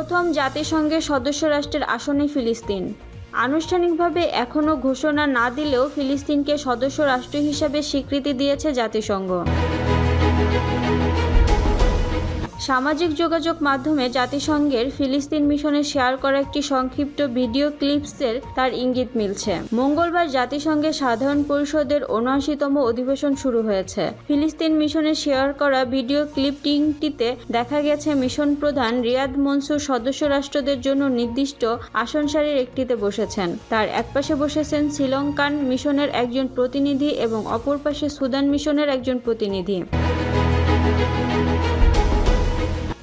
প্রথম জাতিসংঘের সদস্য রাষ্ট্রের আসনে ফিলিস্তিন। আনুষ্ঠানিকভাবে এখনও ঘোষণা না দিলেও ফিলিস্তিনকে সদস্য রাষ্ট্র হিসাবে স্বীকৃতি দিয়েছে জাতিসংঘ। সামাজিক যোগাযোগ মাধ্যমে জাতিসংঘের ফিলিস্তিন মিশনে শেয়ার করা একটি সংক্ষিপ্ত ভিডিও ক্লিপসের তার ইঙ্গিত মিলছে। মঙ্গলবার জাতিসংঘের সাধারণ পরিষদের উনআশিতম অধিবেশন শুরু হয়েছে। ফিলিস্তিন মিশনে শেয়ার করা ভিডিও ক্লিপটিংটিতে দেখা গেছে মিশন প্রধান রিয়াদ মনসুর সদস্য রাষ্ট্রদের জন্য নির্দিষ্ট আসন সারির একটিতে বসেছেন। তার একপাশে বসেছেন শ্রীলঙ্কান মিশনের একজন প্রতিনিধি এবং অপর পাশে সুদান মিশনের একজন প্রতিনিধি।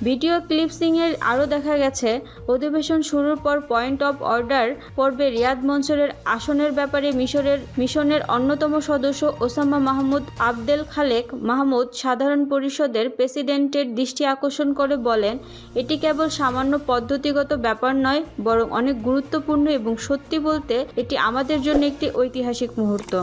ভিডিও ক্লিপসিংয়ের আরও দেখা গেছে, অধিবেশন শুরুর পর পয়েন্ট অফ অর্ডার পর্বে রিয়াদ মনসুরের আসনের ব্যাপারে মিশরের, মিশনের অন্যতম সদস্য Osama Mahmoud Abdel Khalek Mahmoud সাধারণ পরিষদের প্রেসিডেন্টের দৃষ্টি আকর্ষণ করে বলেন, এটি কেবল সামান্য পদ্ধতিগত ব্যাপার নয়, বরং অনেক গুরুত্বপূর্ণ এবং সত্যি বলতে এটি আমাদের জন্য একটি ঐতিহাসিক মুহূর্ত।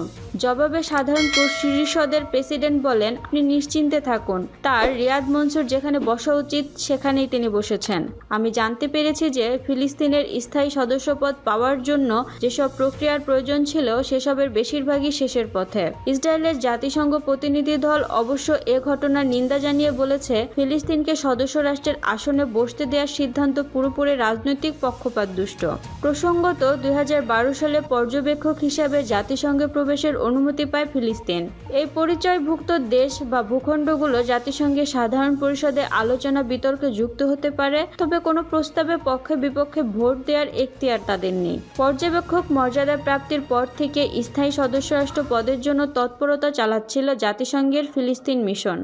জবাবে সাধারণ পরিষদের প্রেসিডেন্ট বলেন, আপনি নিশ্চিন্তে থাকুন। তার, রিয়াদ মনসুর যেখানে বসা উচিত সেখানেই তিনি বসেছেন। আমি জানতে পেরেছি যে ফিলিস্তিনের স্থায়ী সদস্যপদ পাওয়ার জন্য যেসব প্রক্রিয়ার প্রয়োজন ছিল, সেসবের বেশিরভাগই শেষের পথে। ইসরায়েলের জাতিসংঘ প্রতিনিধি দল অবশ্য এ ঘটনার নিন্দা জানিয়ে বলেছে, ফিলিস্তিনকে সদস্য রাষ্ট্রের আসনে বসতে দেওয়ার সিদ্ধান্ত পুরোপুরি রাজনৈতিক পক্ষপাত দুষ্ট। প্রসঙ্গত, দুই হাজার বারো সালে পর্যবেক্ষক হিসাবে জাতিসংঘে প্রবেশের অনুমতি পায় ফিলিস্তিন। এই পরিচয়ভুক্ত দেশ বা ভূখণ্ডগুলো জাতিসংঘের সাধারণ পরিষদে আলোচনা বিতর্কে যুক্ত হতে পারে, তবে কোনো প্রস্তাবে পক্ষে বিপক্ষে ভোট দেওয়ার এখতিয়ার তাদের নেই। পর্যবেক্ষক মর্যাদা প্রাপ্তির পর থেকে স্থায়ী সদস্য রাষ্ট্র পদের জন্য তৎপরতা চালাচ্ছিল জাতিসংঘের ফিলিস্তিন মিশন।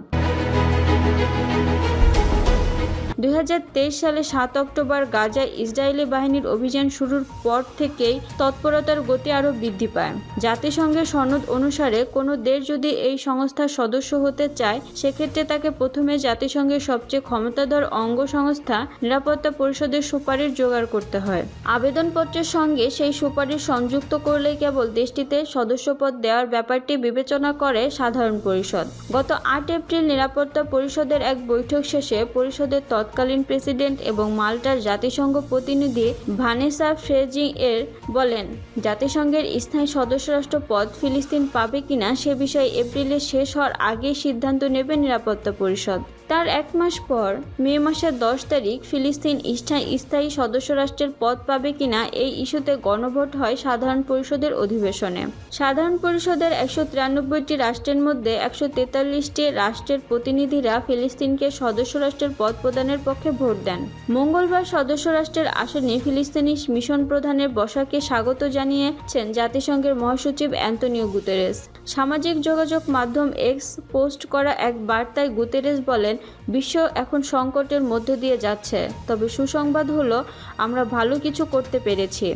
সালে সাত অক্টোবর গাজায় ইসরায়েলি বাহিনীর অভিযান শুরুর পর থেকেই তৎপরতার গতি আরও বৃদ্ধি পায়। জাতিসংঘের সনদ অনুসারে কোনো দেশ যদি এই সংস্থার সদস্য হতে চায়, সেক্ষেত্রে তাকে প্রথমে জাতিসংঘের সবচেয়ে ক্ষমতাধর অঙ্গ সংস্থা নিরাপত্তা পরিষদের সুপারিশ জোগাড় করতে হয়। আবেদনপত্রের সঙ্গে সেই সুপারিশ সংযুক্ত করলেই কেবল দেশটিতে সদস্যপদ দেওয়ার ব্যাপারটি বিবেচনা করে সাধারণ পরিষদ। গত আট এপ্রিল নিরাপত্তা পরিষদের এক বৈঠক শেষে পরিষদের তৎকালীন প্রেসিডেন্ট এবং মাল্টার জাতিসংঘ প্রতিনিধি ভানেসা ফ্রেজিং এর বলেন, জাতিসংঘের স্থায়ী সদস্য রাষ্ট্র পদ ফিলিস্তিন পাবে কিনা সে বিষয়ে এপ্রিলে শেষ হওয়ার আগেই সিদ্ধান্ত নেবে নিরাপত্তা পরিষদ। তার এক মাস পর, মে মাসের দশ তারিখ ফিলিস্তিন স্থায়ী সদস্য রাষ্ট্রের পদ পাবে কিনা এই ইস্যুতে গণভোট হয় সাধারণ পরিষদের অধিবেশনে। সাধারণ পরিষদের একশো তিরানব্বইটি রাষ্ট্রের মধ্যে একশো তেতাল্লিশটি রাষ্ট্রের প্রতিনিধিরা ফিলিস্তিনকে সদস্য রাষ্ট্রের পদ প্রদানের পক্ষে ভোট দেন। মঙ্গলবার সদস্য রাষ্ট্রের আসনে ফিলিস্তিনি মিশন প্রধানের বসাকে স্বাগত জানিয়েছেন জাতিসংঘের মহাসচিব অ্যান্তনিও গুতেরেস। সামাজিক যোগাযোগ মাধ্যম এক্স পোস্ট করা এক বার্তায় গুতেরেস বলেন বিশ্ব এখন সংকটের মধ্য দিয়ে যাচ্ছে। তবে সুসংবাদ হলো আমরা ভালো কিছু করতে পেরেছি।